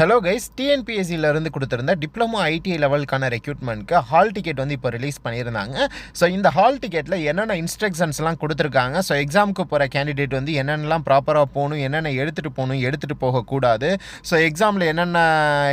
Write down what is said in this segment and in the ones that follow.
Hello guys டிஎன்பிஎஸ்சியிலேருந்து கொடுத்துருந்த diploma IT லெவலுக்கான ரெக்ரூட்மெண்ட்க்கு ஹால் டிக்கெட் வந்து இப்போ ரிலீஸ் பண்ணியிருந்தாங்க. ஸோ இந்த ஹால் டிக்கெட்டில் என்னென்ன இன்ஸ்ட்ரக்ஷன்ஸ்லாம் கொடுத்துருக்காங்க? ஸோ எக்ஸாமுக்கு போகிற கேண்டிடேட் வந்து என்னென்னலாம் ப்ராப்பராக போகணும் என்னென்ன எடுத்துகிட்டு போகணும் எடுத்துகிட்டு போகக்கூடாது. ஸோ எக்ஸாமில் என்னென்ன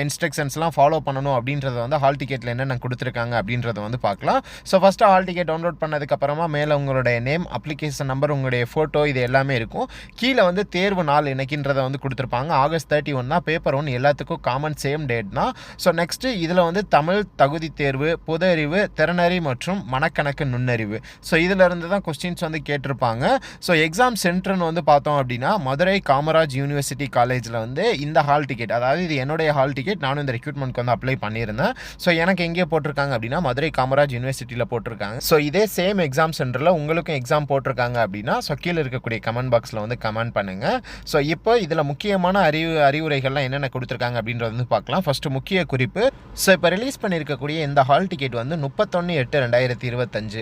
இன்ஸ்ட்ரக்ஷன்ஸ்லாம் ஃபாலோ பண்ணணும் அப்படின்றத வந்து ஹால் டிக்கெட்டில் என்னென்ன கொடுத்துருக்காங்க அப்படின்றத வந்து பார்க்கலாம். So first hall ticket download பண்ணதுக்கப்புறமா மேலே உங்களுடைய நேம் அப்ளிகேஷன் நம்பர் உங்களுடைய ஃபோட்டோ இது எல்லாமே இருக்கும். கீழே வந்து தேர்வு நாள் இன்னைக்குன்றதை வந்து கொடுத்துருப்பாங்க. ஆகஸ்ட் தேர்ட்டி ஒன் தான் பேப்பர் ஒன் எல்லாத்துக்கும் காமன் சேம் டேட் தான். ஸோ நெக்ஸ்ட்டு இதில் வந்து தமிழ் தகுதி தேர்வு பொது அறிவு திறனறி மற்றும் மனக்கணக்கு நுண்ணறிவு. ஸோ இதிலிருந்து தான் கொஸ்டின்ஸ் வந்து கேட்டிருப்பாங்க. ஸோ எக்ஸாம் சென்டர்னு வந்து பார்த்தோம் அப்படின்னா மதுரை காமராஜ் யூனிவர்சிட்டி காலேஜில் வந்து இந்த ஹால் டிக்கெட் அதாவது இது என்னுடைய ஹால் டிக்கெட் நானும் இந்த ரெக்ரூட்மெண்ட்க்கு வந்து அப்ளை பண்ணியிருந்தேன். ஸோ எனக்கு எங்கே போட்டிருக்காங்க அப்படின்னா மதுரை காமராஜ் யூனிவர்சிட்டியில் போட்டிருக்காங்க. ஸோ இதே சேம் எக்ஸாம் சென்டரில் உங்களுக்கும் எக்ஸாம் போட்டிருக்காங்க அப்படின்னா ஸோ கீழே இருக்கக்கூடிய கமெண்ட் பாக்ஸில் வந்து கமெண்ட் பண்ணுங்கள் ஸோ இப்போ இதில் முக்கியமான அறிவு அறிவுரைகள்லாம் என்னென்ன கொடுத்துருக்காங்க அப்படின்றது வந்து பார்க்கலாம். ஃபஸ்ட்டு முக்கிய குறிப்பு ஸோ இப்போ ரிலீஸ் பண்ணியிருக்கக்கூடிய இந்த ஹால் டிக்கெட் வந்து முப்பத்தொன்று எட்டு ரெண்டாயிரத்தி இருபத்தஞ்சு.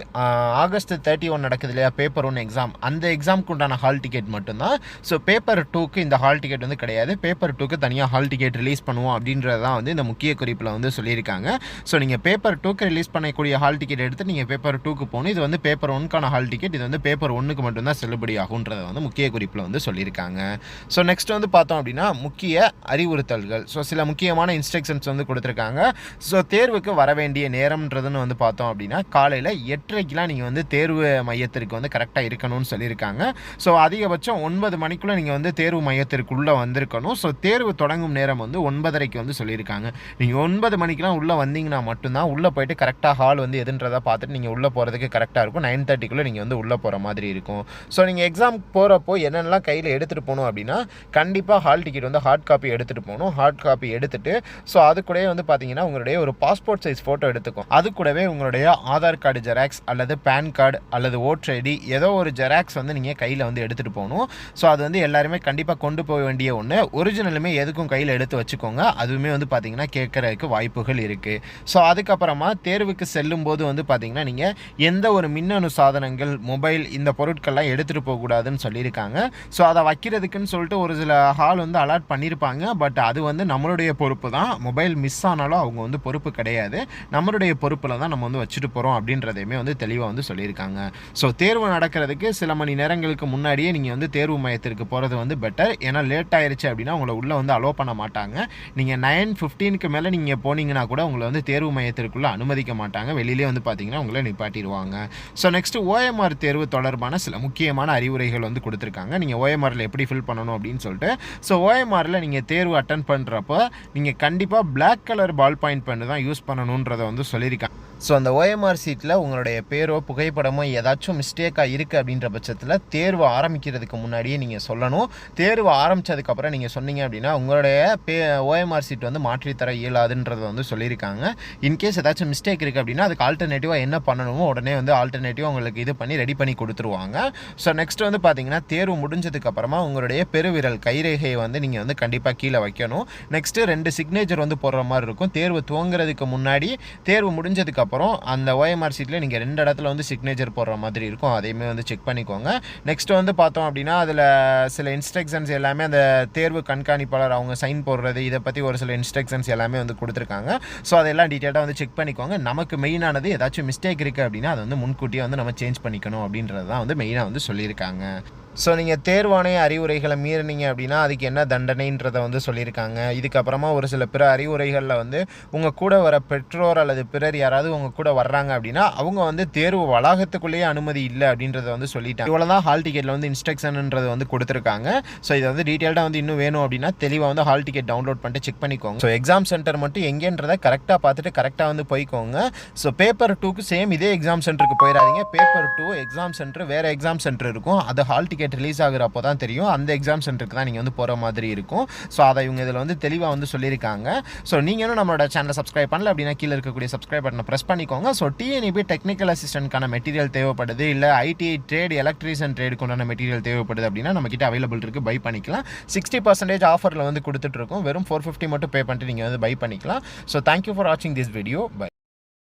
ஆகஸ்ட் தேர்ட்டி ஒன் நடக்குது இல்லையா? பேப்பர் ஒன் எக்ஸாம் அந்த எக்ஸாமுக்கு உண்டான ஹால் டிக்கெட் மட்டும்தான். ஸோ பேப்பர் டூக்கு இந்த ஹால் டிக்கெட் வந்து கிடையாது. பேப்பர் டூக்கு தனியாக ஹால் டிக்கெட் ரிலீஸ் பண்ணுவோம் அப்படின்றது தான் வந்து இந்த முக்கிய குறிப்பில் வந்து சொல்லியிருக்காங்க. ஸோ நீங்கள் பேப்பர் டூக்கு ரிலீஸ் பண்ணக்கூடிய ஹால் டிக்கெட் எடுத்து நீங்கள் பேப்பர் டூக்கு போகணும். இது வந்து பேப்பர் ஒன்க்கான ஹால் டிக்கெட் இது வந்து பேப்பர் ஒன்றுக்கு மட்டும்தான் செல்லுபடி ஆகுன்றதை வந்து முக்கிய குறிப்பில் வந்து சொல்லியிருக்காங்க. ஸோ நெக்ஸ்ட் வந்து பார்த்தோம் அப்படின்னா முக்கிய அறிவுறுத்தல் அறிவுறுத்தல்கள் ஸோ சில முக்கியமான இன்ஸ்ட்ரக்ஷன்ஸ் வந்து கொடுத்துருக்காங்க. ஸோ தேர்வுக்கு வர வேண்டிய நேரம்ன்றதுன்னு வந்து பார்த்தோம் அப்படின்னா காலையில் எட்டரைக்கெலாம் நீங்கள் வந்து தேர்வு மையத்திற்கு வந்து கரெக்டாக இருக்கணும்னு சொல்லியிருக்காங்க. ஸோ அதிகபட்சம் ஒன்பது மணிக்குள்ளே நீங்கள் வந்து தேர்வு மையத்திற்குள்ளே வந்திருக்கணும். ஸோ தேர்வு தொடங்கும் நேரம் வந்து ஒன்பதரைக்கு வந்து சொல்லியிருக்காங்க. நீங்கள் ஒன்பது மணிக்கெலாம் உள்ளே வந்தீங்கன்னா மட்டும்தான் உள்ளே போயிட்டு கரெக்டாக ஹால் வந்து எதுன்றதை பார்த்துட்டு நீங்கள் உள்ளே போகிறதுக்கு கரெக்டாக இருக்கும். நைன் தேர்ட்டிக்குள்ளே நீங்கள் வந்து உள்ளே போகிற மாதிரி இருக்கும். ஸோ நீங்கள் எக்ஸாம் போகிறப்போ என்னென்னலாம் கையில் எடுத்துகிட்டு போகணும் அப்படின்னா கண்டிப்பாக ஹால் டிக்கெட் வந்து ஹார்ட் காப்பி எடுத்துகிட்டு போகணும். ஹார்ட் காப்பி எடுத்துகிட்டு ஸோ அது கூடவே வந்து பார்த்தீங்கன்னா உங்களுடைய ஒரு பாஸ்போர்ட் சைஸ் ஃபோட்டோ எடுத்துக்கும். அது கூடவே உங்களுடைய ஆதார் கார்டு ஜெராக்ஸ் அல்லது பேன் கார்டு அல்லது ஓட்டர் ஐடி ஏதோ ஒரு ஜெராக்ஸ் வந்து நீங்கள் கையில் வந்து எடுத்துகிட்டு போகணும். ஸோ அது வந்து எல்லாருமே கண்டிப்பாக கொண்டு போக வேண்டிய ஒன்று ஒரிஜினலுமே எதுக்கும் கையில் எடுத்து வச்சுக்கோங்க. அதுவுமே வந்து பார்த்தீங்கன்னா கேட்குறதுக்கு வாய்ப்புகள் இருக்குது ஸோ அதுக்கப்புறமா தேர்வுக்கு செல்லும் போது வந்து பார்த்தீங்கன்னா நீங்கள் எந்த ஒரு மின்னணு சாதனங்கள் மொபைல் இந்த பொருட்கள்லாம் எடுத்துகிட்டு போகக்கூடாதுன்னு சொல்லியிருக்காங்க. ஸோ அதை வைக்கிறதுக்குன்னு சொல்லிட்டு ஒரு சில ஹால் வந்து அலாட் பண்ணியிருப்பாங்க. பட் அது வந்து நம்மளுடைய பொறுப்பு தான். மொபைல் மிஸ் ஆனாலும் அவங்க வந்து பொறுப்பு கிடையாது. நம்மளுடைய பொறுப்பில் தான் நம்ம வந்து வச்சுட்டு போகிறோம் அப்படின்றதையுமே வந்து தெளிவாக வந்து சொல்லியிருக்காங்க. ஸோ தேர்வு நடக்கிறதுக்கு சில மணி நேரங்களுக்கு முன்னாடியே நீங்கள் வந்து தேர்வு மையத்திற்கு போகிறது வந்து பெட்டர் ஏன்னா லேட் ஆயிடுச்சு அப்படின்னா உங்களை உள்ளே வந்து அலோவ் பண்ண மாட்டாங்க. நீங்கள் நைன் ஃபிஃப்டீனுக்கு மேலே நீங்கள் போனீங்கன்னா கூட உங்களை வந்து தேர்வு மையத்திற்குள்ளே அனுமதிக்க மாட்டாங்க. வெளியிலே வந்து பார்த்தீங்கன்னா உங்களை நிப்பாட்டிடுவாங்க. ஸோ நெக்ஸ்ட் ஓஎம்ஆர் தேர்வு தொடர்பான சில முக்கியமான அறிவுரைகள் வந்து கொடுத்துருக்காங்க. நீங்கள் ஓஎம்ஆரில் எப்படி ஃபில் பண்ணணும் அப்படின்னு சொல்லிட்டு. ஸோ ஓஎம்ஆரில் நீங்கள் தேர்வு அட்டன் பண்ணுறப்போ நீங்கள் கண்டிப்பாக பிளாக் கலர் பால் பாயிண்ட் பண்ணு தான் யூஸ் பண்ணணுன்றதை வந்து சொல்லியிருக்காங்க ஸோ அந்த ஓஎம்ஆர் சீட்டில் உங்களுடைய பேரோ புகைப்படமோ ஏதாச்சும் மிஸ்டேக்காக இருக்குது அப்படின்ற பட்சத்தில் தேர்வு ஆரம்பிக்கிறதுக்கு முன்னாடியே நீங்கள் சொல்லணும். தேர்வு ஆரம்பித்ததுக்கப்புறம் நீங்கள் சொன்னீங்க அப்படின்னா உங்களுடைய பே ஓஎம்ஆர் சீட் வந்து மாற்றித்தர இயலாதுன்றதை வந்து சொல்லியிருக்காங்க. இன்கேஸ் ஏதாச்சும் மிஸ்டேக் இருக்குது அப்படின்னா அதுக்கு ஆல்டர்னேட்டிவாக என்ன பண்ணணுமோ உடனே வந்து ஆல்டர்னேட்டிவாக உங்களுக்கு இது பண்ணி ரெடி பண்ணி கொடுத்துருவாங்க. ஸோ நெக்ஸ்ட் வந்து பார்த்தீங்கன்னா தேர்வு முடிஞ்சதுக்கப்புறமா உங்களுடைய பெருவிரல் கைரேகையை வந்து நீங்கள் வந்து கண்டிப்பாக கீழே வைக்கணும். நெக்ஸ்ட்டு ரெண்டு சிக்னேச்சர் வந்து போடுற மாதிரி இருக்கும். தேர்வு துவங்குறதுக்கு முன்னாடி தேர்வு முடிஞ்சதுக்கப்புறம் அப்புறம் அந்த ஓஎம்ஆர் சீட்டில் நீங்கள் ரெண்டு இடத்துல வந்து சிக்னேச்சர் போடுற மாதிரி இருக்கும். அதையுமே வந்து செக் பண்ணிக்கோங்க. நெக்ஸ்ட் வந்து பார்த்தோம் அப்படின்னா அதில் சில இன்ஸ்ட்ரக்ஷன்ஸ் எல்லாமே அந்த தேர்வு கண்காணிப்பாளர் அவங்க சைன் போடுறது இதை பற்றி ஒரு சில இன்ஸ்ட்ரக்ஷன்ஸ் எல்லாமே வந்து கொடுத்துருக்காங்க. ஸோ அதெல்லாம் டீட்டெயிலாக வந்து செக் பண்ணிக்கோங்க. நமக்கு மெயினானது ஏதாச்சும் மிஸ்டேக் இருக்குது அப்படின்னா அதை வந்து முன்கூட்டியே வந்து நம்ம சேஞ்ச் பண்ணிக்கணும் அப்படின்றது தான் வந்து மெயினாக வந்து சொல்லியிருக்காங்க. ஸோ நீங்கள் தேர்வாணைய அறிவுரைகளை மீறினீங்க அப்படின்னா அதுக்கு என்ன தண்டனைன்றதை வந்து சொல்லியிருக்காங்க. இதுக்கப்புறமா ஒரு சில பிற அறிவுரைகளில் வந்து உங்கள் கூட வர பெற்றோர் அல்லது பிறர் யாராவது உங்கள் கூட வர்றாங்க அப்படின்னா அவங்க வந்து தேர்வு வளாகத்துக்குள்ளேயே அனுமதி இல்லை அப்படின்றத வந்து சொல்லிட்டாங்க. இவ்வளோ தான் ஹால் டிக்கெட்டில் வந்து இன்ஸ்ட்ரக்ஷன்ன்றது வந்து கொடுத்துருக்காங்க. ஸோ இதை வந்து டீட்டெயில்டாக வந்து இன்னும் வேணும் அப்படின்னா தெளிவாக வந்து ஹால் டிக்கெட் டவுன்லோட் பண்ணிட்டு செக் பண்ணிக்கோங்க. ஸோ எக்ஸாம் சென்டர் மட்டும் எங்கேன்றதை கரெக்டாக பார்த்துட்டு கரெக்டாக வந்து போய்க்கோங்க. ஸோ பேப்பர் டூக்கு சேம் இதே எக்ஸாம் சென்டருக்கு போயிடாதீங்க. பேப்பர் டூ எக்ஸாம் சென்டர் வேறு எக்ஸாம் சென்டர் இருக்கும். அது ஹால் டிக்கெட் ரிலீஸ் ஆகுறப்போ தான் தெரியும். அந்த எக்ஸாம் சென்டருக்கு தான் நீங்கள் வந்து போகிற மாதிரி இருக்கும். ஸோ அதை இவங்க இதில் வந்து தெளிவாக வந்து சொல்லியிருக்காங்க. ஸோ நீங்களும் நம்மளோட சேனலை சப்ஸ்கிரைப் பண்ணல அப்படின்னா கீழே இருக்கக்கூடிய சப்ஸ்கிரைப் பட்டனை ப்ரெஸ் பண்ணிக்கோங்க. ஸோ டிஎன்இபி டெக்னிக்கல் அசிஸ்டன்ட்கான மெட்டீரியல் தேவைப்படுது. இல்லை ஐடி ட்ரேட் எலக்ட்ரீஷியன் ட்ரேடுக்கு உண்டான மெட்டீரியல் தேவைப்படுது அப்படின்னா நம்மக்கிட்ட அவைலபிள் இருக்குது பை பண்ணிக்கலாம். சிக்ஸ்டி பர்சன்டேஜ் ஆஃபரில் வந்து கொடுத்துட்ருக்கோம் வெறும் ஃபோர் ஃபிஃப்டி மட்டும் பே பண்ணிட்டு நீங்கள் வந்து பை பண்ணிக்கலாம். ஸோ தேங்க்யூ ஃபார் வாட்சிங் திஸ் வீடியோ பை